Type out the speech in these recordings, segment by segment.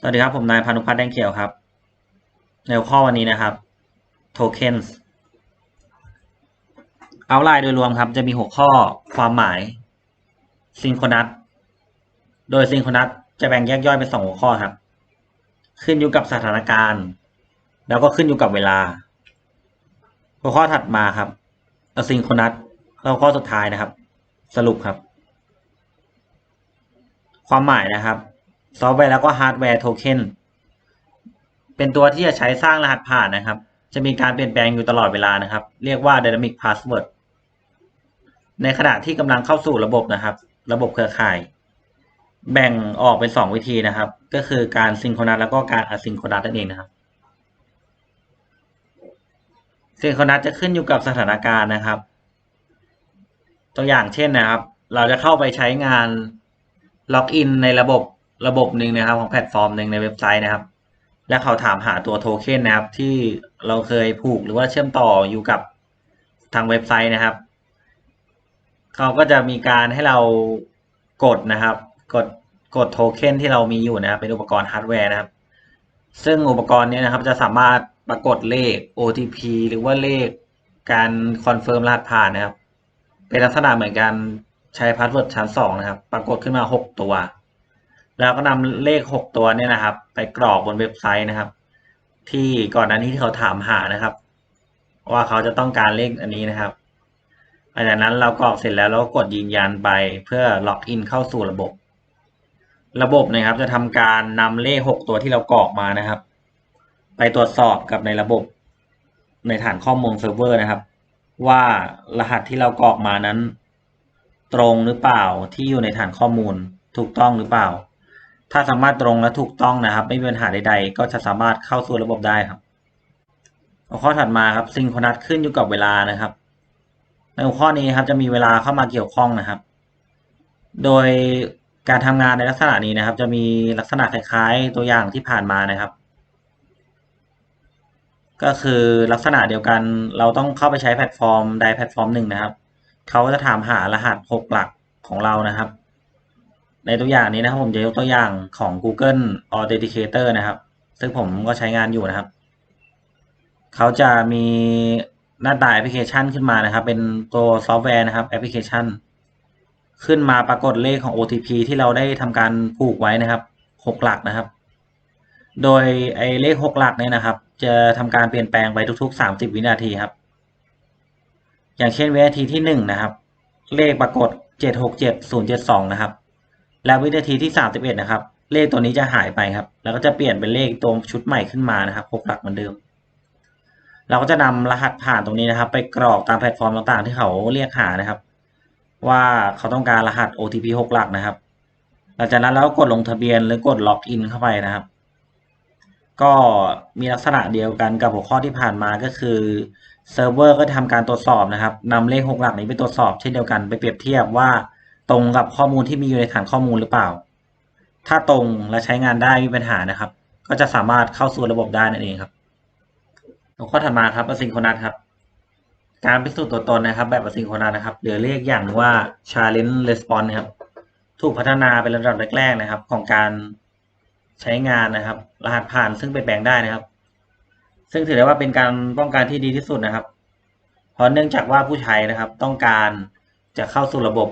สวัสดีครับ ผมนายพานุพัฒน์แดงเขียวครับ ในหัวข้อวันนี้นะครับ tokens เอาไลน์โดยรวมครับ จะมีหัวข้อความหมาย synchronous โดย synchronous จะแบ่งแยกย่อยเป็นสองหัวข้อครับ ขึ้นอยู่กับสถานการณ์ แล้วก็ขึ้นอยู่กับเวลา หัวข้อถัดมาครับ asynchronous แล้วข้อสุดท้ายนะครับ สรุปครับ ความหมายนะครับ ซอฟต์แวร์แล้วก็ฮาร์ดแวร์โทเค็นเป็นตัวที่จะใช้สร้างรหัสผ่านนะครับ จะมีการเปลี่ยนแปลงอยู่ตลอดเวลานะครับ เรียกว่า Dynamic Password ในขณะที่กำลังเข้าสู่ระบบนะครับ ระบบเครือข่าย แบ่งออกเป็นสองวิธีนะครับ ก็คือการซิงโครนัสแล้วก็การอะซิงโครนัสนั่นเองนะครับซิงโครนัสจะขึ้นอยู่กับสถานการณ์นะครับ ตัวอย่างเช่นนะครับ เราจะเข้าไปใช้งานล็อกอินในระบบ ระบบหนึ่งนะครับของแพลตฟอร์มหนึ่งในเว็บไซต์นะครับ และเขาถามหาตัวโทเค็นนะครับ ที่เราเคยผูกหรือว่าเชื่อมต่ออยู่กับทางเว็บไซต์นะครับ เขาก็จะมีการให้เรากดนะครับ กดกดโทเค็นที่เรามีอยู่นะครับ เป็นอุปกรณ์ฮาร์ดแวร์นะครับ ซึ่งอุปกรณ์นี้นะครับจะสามารถปรากฏเลข OTP หรือว่าเลขการคอนเฟิร์มรหัสผ่านนะครับ เป็นลักษณะเหมือนการใช้พาสเวิร์ดชั้นสองนะครับ ปรากฏขึ้นมาหกตัว แล้วก็นำเลขหกตัวเนี่ยนะครับ ไปกรอกบนเว็บไซต์นะครับ ที่ก่อนหน้านี้ที่เขาถามหานะครับ ว่าเขาจะต้องการเลขอันนี้นะครับหลังจากนั้นเรากรอกเสร็จแล้วเราก็กดยืนยันไปเพื่อล็อกอินเข้าสู่ระบบ ระบบนะครับ จะทำการนำเลขหกตัวที่เรากรอกมานะครับ ไปตรวจสอบกับในระบบ ในฐานข้อมูลเซิร์ฟเวอร์นะครับ ว่ารหัสที่เรากรอกมานั้น ตรงหรือเปล่าที่อยู่ในฐานข้อมูลถูกต้องหรือเปล่า ถ้าสามารถตรงและถูกต้องนะครับ ไม่มีปัญหาใดๆ ก็จะสามารถเข้าสู่ระบบได้ครับหัวข้อถัดมาครับซิงโครนัสขึ้นอยู่กับเวลานะครับ ในหัวข้อนี้ครับจะมีเวลาเข้ามาเกี่ยวข้องนะครับ โดยการทำงานในลักษณะนี้นะครับ จะมีลักษณะคล้ายๆตัวอย่างที่ผ่านมานะครับ ก็คือลักษณะเดียวกันเราต้องเข้าไปใช้แพลตฟอร์มใดแพลตฟอร์มหนึ่งนะครับเขาจะถามหารหัสหกหลักของเรานะครับ ในตัวอย่างนี้นะครับผมจะยกตัวอย่างของ Google Authenticator นะครับ ซึ่งผมก็ใช้งานอยู่นะครับ เขาจะมีหน้าตาแอปพลิเคชันขึ้นมานะครับ เป็นตัวซอฟต์แวร์นะครับแอปพลิเคชัน ขึ้นมาปรากฏเลขของ OTP ที่เราได้ทำการผูกไว้นะครับหกหลักนะครับ โดยไอ้เลขหกหลักเนี่ยนะครับ จะทำการเปลี่ยนแปลงไปทุกๆสามสิบวินาทีครับ อย่างเช่นวินาทีที่หนึ่งนะครับ เลขปรากฏเจ็ดหกเจ็ดศูนย์เจ็ดสองนะครับ และวินาทีที่สามสิบเอ็ดนะครับ เลขตัวนี้จะหายไปครับ แล้วก็จะเปลี่ยนเป็นเลขตัวชุดใหม่ขึ้นมานะครับหกหลักเหมือนเดิม เราก็จะนำรหัสผ่านตรงนี้นะครับ ไปกรอกตามแพลตฟอร์มต่างๆ ที่เขาเรียกหานะครับ ว่าเขาต้องการรหัส OTP หกหลักนะครับหลังจากนั้นเราก็กดลงทะเบียนหรือกดล็อกอินเข้าไปนะครับ ก็มีลักษณะเดียวกันกับหัวข้อที่ผ่านมาก็คือเซิร์ฟเวอร์ก็ทำการตรวจสอบนะครับนำเลขหกหลักนี้ไปตรวจสอบเช่นเดียวกันไปเปรียบเทียบว่า ตรงกับข้อมูลที่มีอยู่ในฐานข้อมูลหรือเปล่า ถ้าตรงและใช้งานได้ไม่มีปัญหานะครับ ก็จะสามารถเข้าสู่ระบบได้นั่นเองครับหัวข้อถัดมาครับ asynchronous ครับ การพิสูจน์ตัวตนนะครับ แบบ asynchronous นะครับหรือเรียกอย่างว่า challenge response นะครับ ถูกพัฒนาเป็นระดับแรกๆนะครับ ของการใช้งานนะครับ รหัสผ่านซึ่งเปลี่ยนแปลงได้นะครับ ซึ่งถือได้ว่าเป็นการป้องกันที่ดีที่สุดนะครับ เพราะเนื่องจากว่าผู้ใช้นะครับ ต้องการจะเข้าสู่ระบบ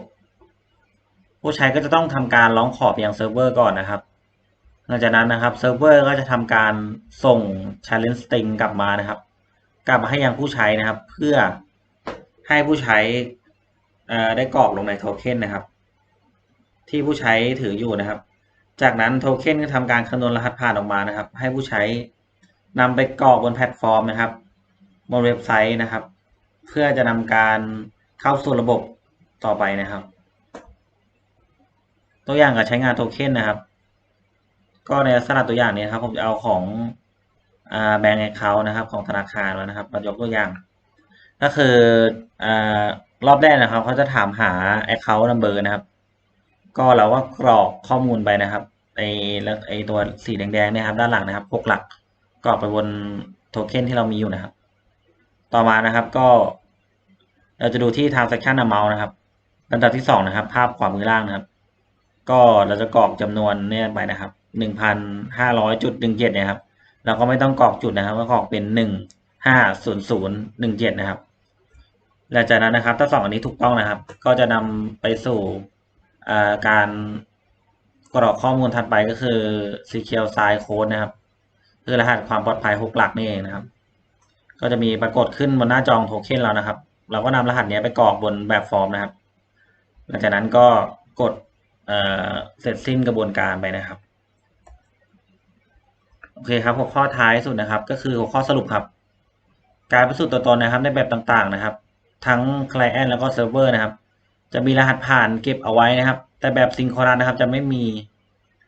ผู้ใช้ก็จะต้องทำการร้องขอไปยังเซิร์ฟเวอร์ก่อนนะครับ หลังจากนั้นนะครับเซิร์ฟเวอร์ก็จะทำการส่ง challenge string กลับมานะครับ กลับมาให้ยังผู้ใช้นะครับ เพื่อให้ผู้ใช้ได้กรอกลงในโทเค็นนะครับ ที่ผู้ใช้ถืออยู่นะครับ จากนั้นโทเค็นก็ทำการคำนวณรหัสผ่านออกมานะครับ ให้ผู้ใช้นำไปกรอกบนแพลตฟอร์มนะครับบนเว็บไซต์นะครับ เพื่อจะนำการเข้าสู่ระบบต่อไปนะครับ ตัวอย่างการใช้งานโทเค็นนะครับ ก็ในลักษณะตัวอย่างนี้ครับ ผมจะเอาของแบงก์แอคเคาท์นะครับของธนาคารมานะครับมายกตัวอย่าง ก็คืออรอบแรกนะครับเขาจะถามหา Account Number นะครับ ก็เราก็กรอกข้อมูลไปนะครับไอ้ไอ้ตัวสีแดงๆเนี่ยครับด้านหลังนะครับหกหลักกรอกไปบนโทเค็นที่เรามีอยู่นะครับ ต่อมานะครับก็ เราจะดูที่ transaction amount นะครับลำดับที่สองนะครับ ภาพขวามือล่างนะครับ ก็เราจะกรอกจำนวนเนี่ยไปนะครับหนึ่งพันห้าร้อยจุดหนึ่งเจ็ดนี่ยครับเราก็ไม่ต้องกรอกจุดนะครับก็กรอกเป็นหนึ่งห้าศูนย์ศูนย์หนึ่งเจ็ดนะครับหลังจากนั้นนะครับ ถ้าสองอันนี้ถูกต้องนะครับ ก็จะนำไปสู่การกรอกข้อมูลถัดไปก็คือ secure sign code นะครับ คือรหัสความปลอดภัยหกหลักนี่เองนะครับ ก็จะมีปรากฏขึ้นบนหน้าจองโทเค็นเรานะครับ เราก็นำรหัสเนี้ยไปกรอกบนแบบฟอร์มนะครับ หลังจากนั้นก็กด เเสร็จสิ้นกระบวนการไปนะครับโอเคครับหัวข้อท้ายสุดนะครับ ก็คือหัวข้อสรุปครับ การพิสูจน์ตัวตนนะครับในแบบต่างๆนะครับ ทั้ง Client แล้วก็ Server นะครับ จะมีรหัสผ่านเก็บเอาไว้นะครับ แต่แบบซิงโครนัสนะครับ จะไม่มี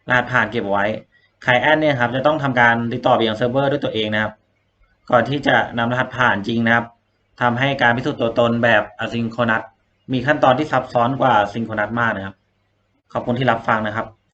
รหัสผ่านเก็บเอาไว้ Client เนี่ยครับจะต้องทำการติดต่อไปยังเซิร์ฟเวอร์ด้วยตัวเองนะครับ ก่อนที่จะนำรหัสผ่านจริงนะครับทำให้การพิสูจน์ตัวตนแบบ asynchronous มีขั้นตอนที่ซับซ้อนกว่า synchronous มากนะครับ ขอบคุณที่รับฟังนะครับ